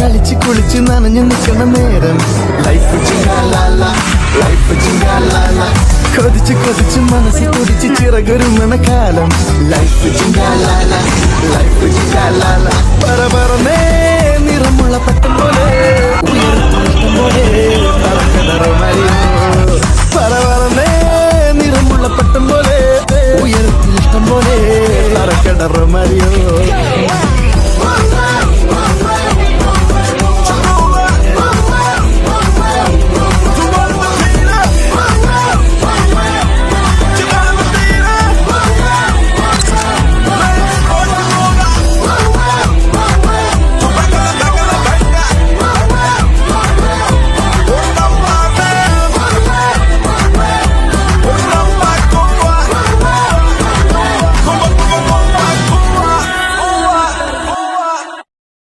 കളിച്ച് കുളിച്ച് നനഞ്ഞു നിൽക്കണ നേരം. ലൈഫ് ലൈഫ് കൊതിച്ച് കൊതിച്ച് മനസ്സ് കൊതിച്ച് ചിറകൊരുമണ കാലം. ലൈഫ് ലൈഫ് പറ പറന്നേ നിറമുള്ള പട്ടം പോലെ മരിയ